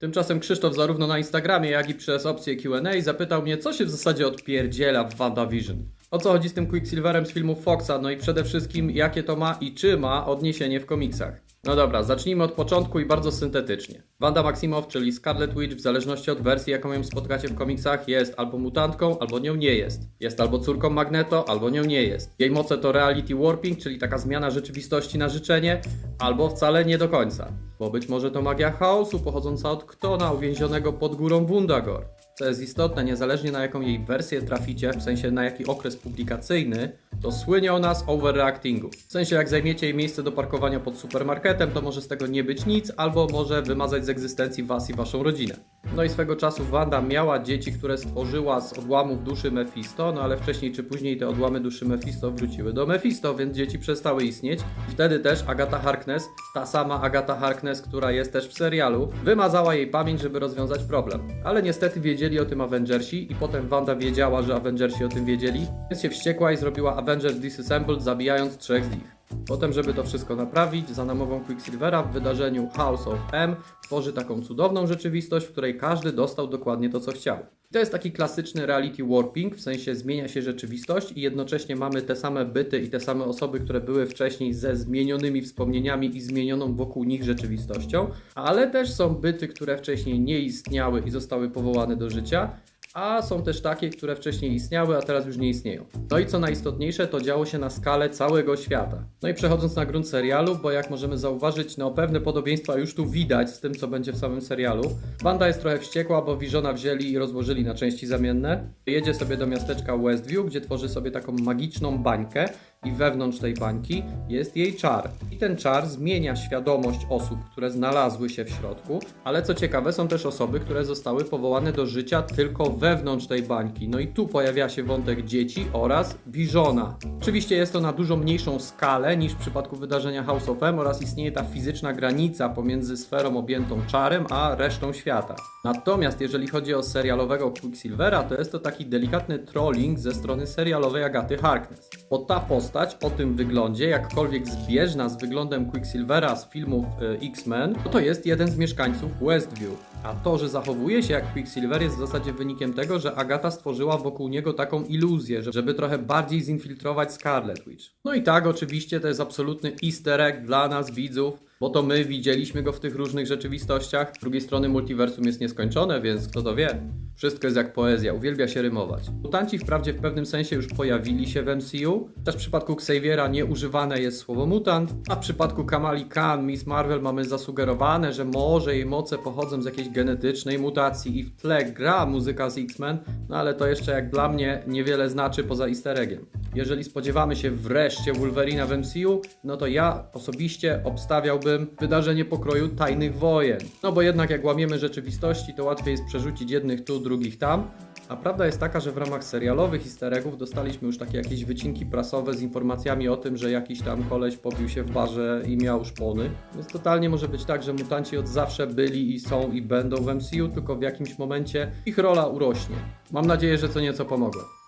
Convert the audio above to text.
Tymczasem Krzysztof zarówno na Instagramie, jak i przez opcję Q&A zapytał mnie, co się w zasadzie odpierdziela w WandaVision. O co chodzi z tym Quicksilverem z filmu Foxa, no i przede wszystkim jakie to ma i czy ma odniesienie w komiksach. No dobra, zacznijmy od początku i bardzo syntetycznie. Wanda Maximoff, czyli Scarlet Witch, w zależności od wersji, jaką ją spotkacie w komiksach, jest albo mutantką, albo nią nie jest. Jest albo córką Magneto, albo nią nie jest. Jej moce to reality warping, czyli taka zmiana rzeczywistości na życzenie, albo wcale nie do końca. Bo być może to magia chaosu pochodząca od Ktona uwięzionego pod górą Wundagor. Co jest istotne, niezależnie na jaką jej wersję traficie, w sensie na jaki okres publikacyjny, to słynie ona z overreactingu. W sensie jak zajmiecie jej miejsce do parkowania pod supermarketem, to może z tego nie być nic, albo może wymazać z egzystencji was i waszą rodzinę. No i swego czasu Wanda miała dzieci, które stworzyła z odłamów duszy Mephisto, no ale wcześniej czy później te odłamy duszy Mephisto wróciły do Mephisto, więc dzieci przestały istnieć. Wtedy też Agata Harkness, ta sama Agata Harkness, która jest też w serialu, wymazała jej pamięć, żeby rozwiązać problem. Ale niestety wiedzieli o tym Avengersi i potem Wanda wiedziała, że Avengersi o tym wiedzieli, więc się wściekła i zrobiła Avengers Disassembled, zabijając trzech z nich. Potem, żeby to wszystko naprawić, za namową Quicksilvera w wydarzeniu House of M tworzy taką cudowną rzeczywistość, w której każdy dostał dokładnie to, co chciał. To jest taki klasyczny reality warping, w sensie zmienia się rzeczywistość i jednocześnie mamy te same byty i te same osoby, które były wcześniej ze zmienionymi wspomnieniami i zmienioną wokół nich rzeczywistością, ale też są byty, które wcześniej nie istniały i zostały powołane do życia, a są też takie, które wcześniej istniały, a teraz już nie istnieją. No i co najistotniejsze, to działo się na skalę całego świata. No i przechodząc na grunt serialu, bo jak możemy zauważyć, no pewne podobieństwa już tu widać z tym, co będzie w samym serialu. Banda jest trochę wściekła, bo Visiona wzięli i rozłożyli na części zamienne. Jedzie sobie do miasteczka Westview, gdzie tworzy sobie taką magiczną bańkę i wewnątrz tej bańki jest jej czar. I ten czar zmienia świadomość osób, które znalazły się w środku, ale co ciekawe, są też osoby, które zostały powołane do życia tylko wewnątrz tej bańki. No i tu pojawia się wątek dzieci oraz Visiona. Oczywiście jest to na dużo mniejszą skalę niż w przypadku wydarzenia House of M oraz istnieje ta fizyczna granica pomiędzy sferą objętą czarem a resztą świata. Natomiast jeżeli chodzi o serialowego Quicksilvera, to jest to taki delikatny trolling ze strony serialowej Agaty Harkness. Bo ta postać o tym wyglądzie, jakkolwiek zbieżna z wyglądem Quicksilvera z filmów y, X-Men, to jest jeden z mieszkańców Westview. A to, że zachowuje się jak Quicksilver jest w zasadzie wynikiem tego, że Agata stworzyła wokół niego taką iluzję, że- żeby trochę bardziej zinfiltrować Scarlet Witch. No i tak, oczywiście to jest absolutny easter egg dla nas, widzów, bo to my widzieliśmy go w tych różnych rzeczywistościach. Z drugiej strony multiversum jest nieskończone, więc kto to wie? Wszystko jest jak poezja, uwielbia się rymować. Mutanci wprawdzie w pewnym sensie już pojawili się w MCU, też w przypadku Xaviera nie używane jest słowo mutant, a w przypadku Kamali Khan, Miss Marvel mamy zasugerowane, że może jej moce pochodzą z jakiejś genetycznej mutacji i w tle gra muzyka z X-Men, no ale to jeszcze jak dla mnie niewiele znaczy poza easter eggiem. Jeżeli spodziewamy się wreszcie Wolverina w MCU, no to ja osobiście obstawiałbym wydarzenie pokroju Tajnych Wojen. No bo jednak jak łamiemy rzeczywistości, to łatwiej jest przerzucić jednych tu, drugich tam. A prawda jest taka, że w ramach serialowych easter eggów dostaliśmy już takie jakieś wycinki prasowe z informacjami o tym, że jakiś tam koleś pobił się w barze i miał szpony. Więc totalnie może być tak, że mutanci od zawsze byli i są i będą w MCU, tylko w jakimś momencie ich rola urośnie. Mam nadzieję, że co nieco pomogło.